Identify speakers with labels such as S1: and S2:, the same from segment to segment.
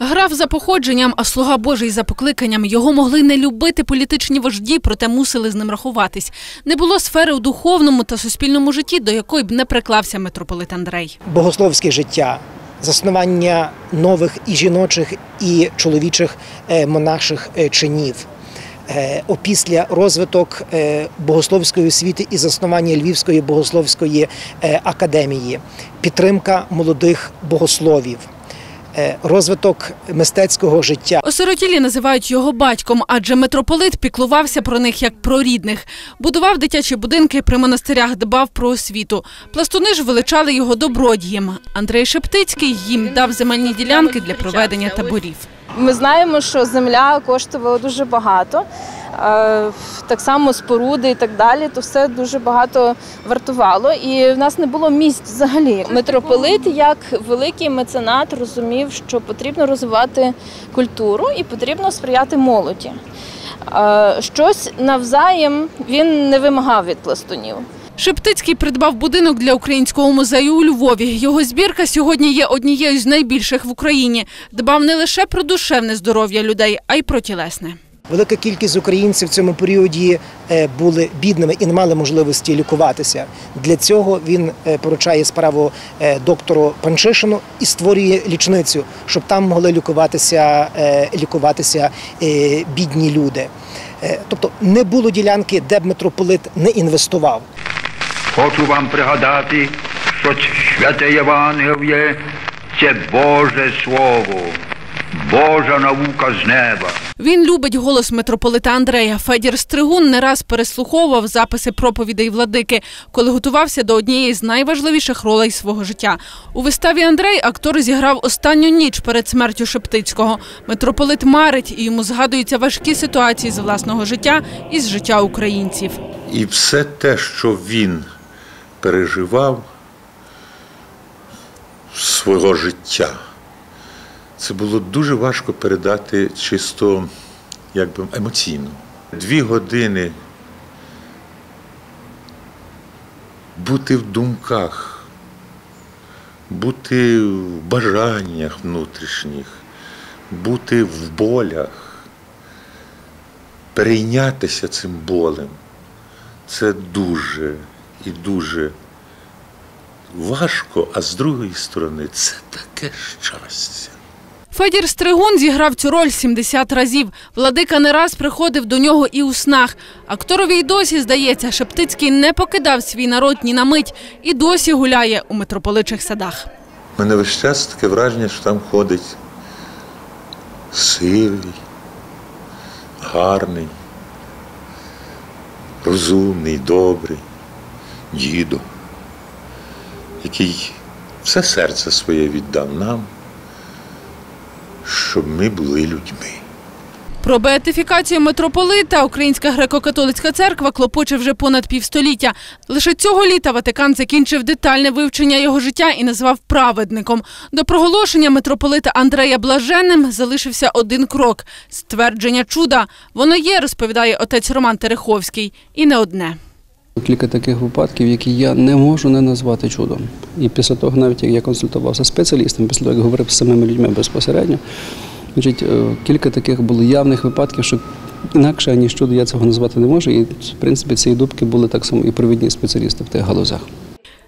S1: Грав за походженням, а слуга Божий за покликанням. Його могли не любити політичні вожді, проте мусили з ним рахуватись. Не було сфери у духовному та суспільному житті, до якої б не приклався митрополит Андрей.
S2: богословське життя, заснування нових і жіночих, і чоловічих е, монаших е, чинів. Е, Опісля розвиток богословської освіти і заснування Львівської богословської академії, підтримка молодих богословів, розвиток мистецького життя.
S1: Осиротілі називають його батьком, адже митрополит піклувався про них як про рідних. Будував дитячі будинки при монастирях, дбав про освіту. Пластуни ж величали його добродієм. Андрей Шептицький їм дав земельні ділянки для проведення таборів.
S3: Ми знаємо, що земля коштувала дуже багато. Е, Так само споруди і так далі, то все дуже багато вартувало. І в нас не було місць взагалі. Митрополит, як великий меценат, розумів, що потрібно розвивати культуру і потрібно сприяти молоді. Е, Щось навзаєм він не вимагав від пластунів.
S1: Шептицький придбав будинок для українського музею у Львові. Його збірка сьогодні є однією з найбільших в Україні. Дбав не лише про душевне здоров'я людей, а й про тілесне.
S2: Велика кількість українців в цьому періоді е, були бідними і не мали можливості лікуватися. Для цього він е, поручає справу е, доктору Панчишину і створює лічницю, щоб там могли лікуватися, лікуватися бідні люди. Тобто не було ділянки, де б митрополит не інвестував.
S4: Хочу вам пригадати, що святе Євангеліє це Боже Слово, Божа наука з неба.
S1: Він любить голос митрополита Андрея. Федір Стригун не раз переслуховував записи проповідей владики, коли готувався до однієї з найважливіших ролей свого життя. У виставі Андрей актор зіграв останню ніч перед смертю Шептицького. Митрополит марить і йому згадуються важкі ситуації з власного життя і з життя українців.
S5: І все те, що він переживав свого життя, це було дуже важко передати чисто якби, емоційно. Дві години бути в думках, бути в бажаннях внутрішніх, бути в болях, перейнятися цим болем. Це дуже і дуже важко, а з другої сторони, це таке щастя.
S1: Федір Стригун зіграв цю роль 70 разів. Владика не раз приходив до нього і у снах. Акторові й досі, здається, Шептицький не покидав свій народ ні на мить і досі гуляє у митрополичих садах.
S5: У мене весь час таке враження, що там ходить сивий, гарний, розумний, добрий дідо, який все серце своє віддав нам, щоб ми були людьми.
S1: Про беатифікацію митрополита Українська греко-католицька церква клопоче вже понад півстоліття. Лише цього літа Ватикан закінчив детальне вивчення його життя і назвав праведником. До проголошення митрополита Андрея Блаженним залишився один крок ствердження чуда. Воно є, розповідає отець Роман Тереховський, і не одне.
S6: Кілька таких випадків, які я не можу не назвати чудом. І після того, навіть як я консультувався з спеціалістом, після того, як говорив з самими людьми безпосередньо, значить, е, кілька таких було явних випадків, що інакше, ніж чудо, я цього назвати не можу. І, в принципі, ці дубки були так само і провідні спеціалісти в тих галузях.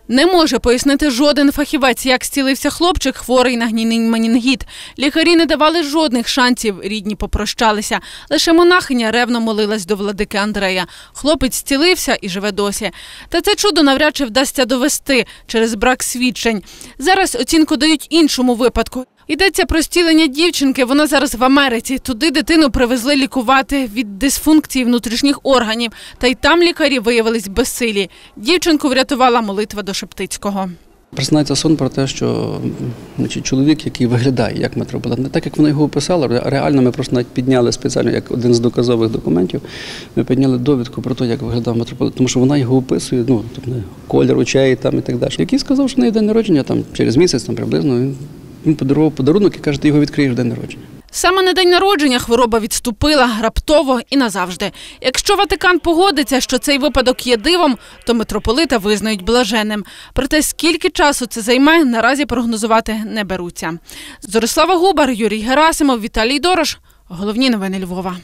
S1: Не може пояснити жоден фахівець, як зцілився хлопчик, хворий на гнійний менінгіт. Лікарі не давали жодних шансів, рідні попрощалися. Лише монахиня ревно молилась до владики Андрея. Хлопець зцілився і живе досі. Та це чудо навряд чи вдасться довести через брак свідчень. Зараз оцінку дають іншому випадку. Йдеться про стілення дівчинки. Вона зараз в Америці. Туди дитину привезли лікувати від дисфункції внутрішніх органів. Та й там лікарі виявились безсилі. Дівчинку врятувала молитва до Шептицького.
S6: Признається сон про те, що значить, чоловік, який виглядає як митрополит, не так як вона його описала, ре- реально ми просто навіть підняли спеціально як один з доказових документів. Ми підняли довідку про те, як виглядав митрополит, тому що вона його описує, ну тобто колір очей там і так далі. Який сказав, що неї день народження там через місяць, там приблизно він, він подарував подарунок і каже, ти його відкриєш в день народження.
S1: Саме на день народження хвороба відступила раптово і назавжди. Якщо Ватикан погодиться, що цей випадок є дивом, то митрополита визнають блаженним. Проте скільки часу це займе, наразі прогнозувати не беруться. Зорислава Губар, Юрій Герасимов, Віталій Дорош. Головні новини Львова.